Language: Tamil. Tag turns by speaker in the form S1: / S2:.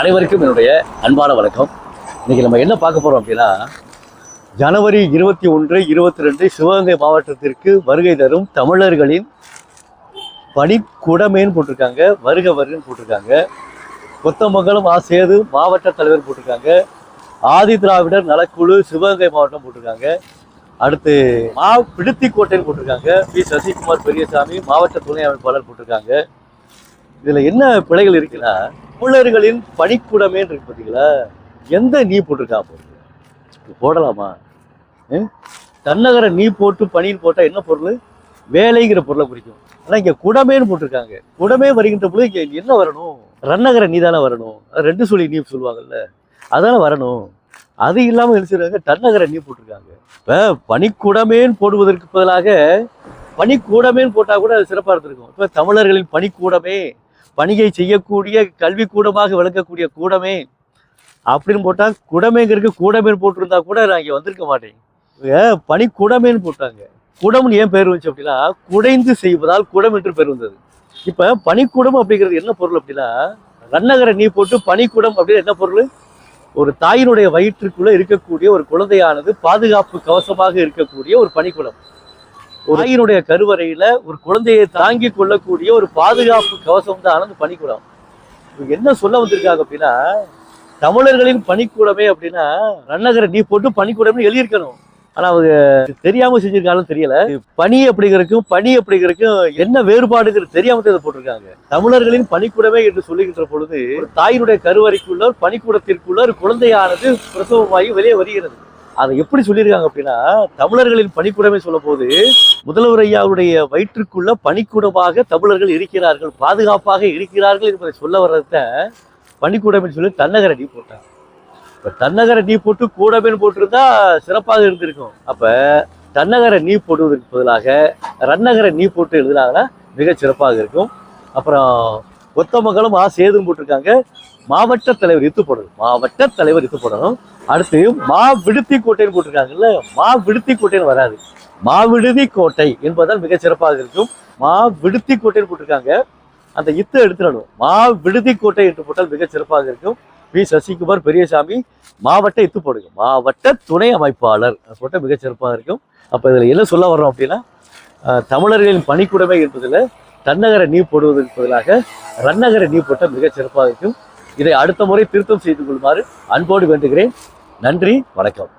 S1: அனைவருக்கும் என்னுடைய அன்பான வணக்கம். இன்றைக்கி நம்ம என்ன பார்க்க போகிறோம் அப்படின்னா ஜனவரி இருபத்தி ஒன்று இருபத்தி ரெண்டு சிவகங்கை மாவட்டத்திற்கு வருகை தரும் தமிழர்களின் பணிக்குடமேன்னு போட்டிருக்காங்க வருக வருகன்னு போட்டிருக்காங்க. கொத்தமங்கலம் ஆசேது மாவட்ட தலைவர் போட்டிருக்காங்க. ஆதி திராவிடர் நலக்குழு சிவகங்கை மாவட்டம் போட்டிருக்காங்க. அடுத்து மா பிடுத்திக்கோட்டைன்னு போட்டிருக்காங்க. பி. சசிகுமார் பெரியசாமி மாவட்ட துணை அமைப்பாளர் போட்டிருக்காங்க. இதில் என்ன பிழைகள் இருக்குன்னா தமிழர்களின் பணிக்கூடமே இருக்கு பார்த்தீங்களா எந்த நீ போட்டிருக்கா போட்டு போடலாமா? ம்? தன்னகர நீ போட்டு பணின்னு போட்டால் என்ன பொருள்? வேலைங்கிற பொருளை குறிக்கும். ஆனால் இங்கே குடமேன்னு போட்டிருக்காங்க. குடமே வருகின்ற பொழுது இங்கே என்ன வரணும்? ரன்னகர நீ தானே வரணும். அது ரெண்டு சொல்லி நீ சொல்லுவாங்கல்ல. அதானே வரணும். அது இல்லாமல் எழுச்சிருக்காங்க தன்னகர நீ போட்டிருக்காங்க. இப்போ பணிக்கூடமேன்னு போடுவதற்கு பதிலாக பணிக்கூடமேன்னு போட்டால் கூட அது சிறப்பாக இருந்திருக்கும். இப்போ தமிழர்களின் பணிக்கூடமே பணியை செய்யக்கூடிய கல்வி கூடமாக விளக்கக்கூடிய கூடமே. அப்படின்னு போட்டால் குடமேங்கிறதுக்கு கூடமேன் போட்டிருந்தா கூட நான் இங்கே வந்திருக்க மாட்டேன். இவங்க பனி குடமேன்னு போட்டாங்க. குடம்னு ஏன் பேர் வந்துச்சு அப்படின்னா குடைந்து செய்வதால் குடம் என்று பேர் வந்தது. இப்ப பனிக்குடம் அப்படிங்கிறது என்ன பொருள் அப்படின்னா ரன்னகரை நீ போட்டு பனிக்குடம் அப்படின்னு என்ன பொருள்? ஒரு தாயினுடைய வயிற்றுக்குள்ள இருக்கக்கூடிய ஒரு குழந்தையானது பாதுகாப்பு கவசமாக இருக்கக்கூடிய ஒரு பனிக்குடம் தாயினுடைய கருவறையில ஒரு குழந்தையை தாங்கி கொள்ளக்கூடிய ஒரு பாதுகாப்பு கவசம் தான் அந்த பனிக்குடம். என்ன சொல்ல வந்திருக்காங்க அப்படின்னா தமிழர்களின் பணிக்கூடமே அப்படின்னா ரன்னகரை நீ போட்டு பணிக்கூடம்னு எழுதியிருக்கணும். ஆனா அவங்க தெரியாம செஞ்சிருக்காலும் தெரியல. பனி அப்படிங்கிறதுக்கும் பனி அப்படிங்கிறதுக்கும் என்ன வேறுபாடுங்கிறது தெரியாம தான் இதை போட்டிருக்காங்க. தமிழர்களின் பணிக்கூடமே என்று சொல்லுகின்ற பொழுது தாயினுடைய கருவறைக்குள்ள ஒரு பணிக்கூடத்திற்குள்ள ஒரு குழந்தையானது பிரசவமாகி வெளியே வருகிறது. அதை எப்படி சொல்லியிருக்காங்க அப்படின்னா தமிழர்களின் பணிக்கூடமே சொல்ல போது முதல்வர் ஐயாவுடைய வயிற்றுக்குள்ள பணிக்கூடமாக தமிழர்கள் இருக்கிறார்கள் பாதுகாப்பாக இருக்கிறார்கள் என்பதை சொல்ல வர்றத பனிக்கூடம்னு சொல்லி தன்னகர டீ போட்டாங்க இப்போ தன்னகர நீ போட்டு கூடமேன்னு போட்டிருந்தா சிறப்பாக இருந்திருக்கும். அப்ப தன்னகர நீ போடுவதற்கு பதிலாக ரன்னகர நீ போட்டு எழுதினாங்கன்னா மிக சிறப்பாக இருக்கும். அப்புறம் கொத்தமங்கலம் ஆ சேதும் போட்டிருக்காங்க. மாவட்ட தலைவர் இத்து போடணும். மாவட்ட தலைவர் இத்து போடணும். அடுத்து மா விடுத்தி கோட்டைன்னு போட்டிருக்காங்கல்ல மா விடுத்தி கோட்டைன்னு வராது. மாவிடுதி கோட்டை என்பதால் மிக சிறப்பாக இருக்கும். மா விடுத்தி கோட்டைன்னு போட்டிருக்காங்க. அந்த இத்து எடுத்துடணும். மா விடுதி கோட்டை என்று போட்டால் மிக சிறப்பாக இருக்கும். பி. சசிகுமார் பெரியசாமி மாவட்ட இத்து போடுங்க. மாவட்ட துணை அமைப்பாளர் போட்டால் மிக சிறப்பாக இருக்கும். அப்போ இதில் என்ன சொல்ல வர்றோம் அப்படின்னா தமிழர்களின் பணிக்குடைமை என்பதில் தன்னகர நீ போடுவதற்கு பதிலாக ரன்னகர நீ போட்டால் மிக சிறப்பாக இருக்கும். இதை அடுத்த முறை திருத்தம் செய்து கொள்ளுமாறு அன்போடு வேண்டுகிறேன். நன்றி வணக்கம்.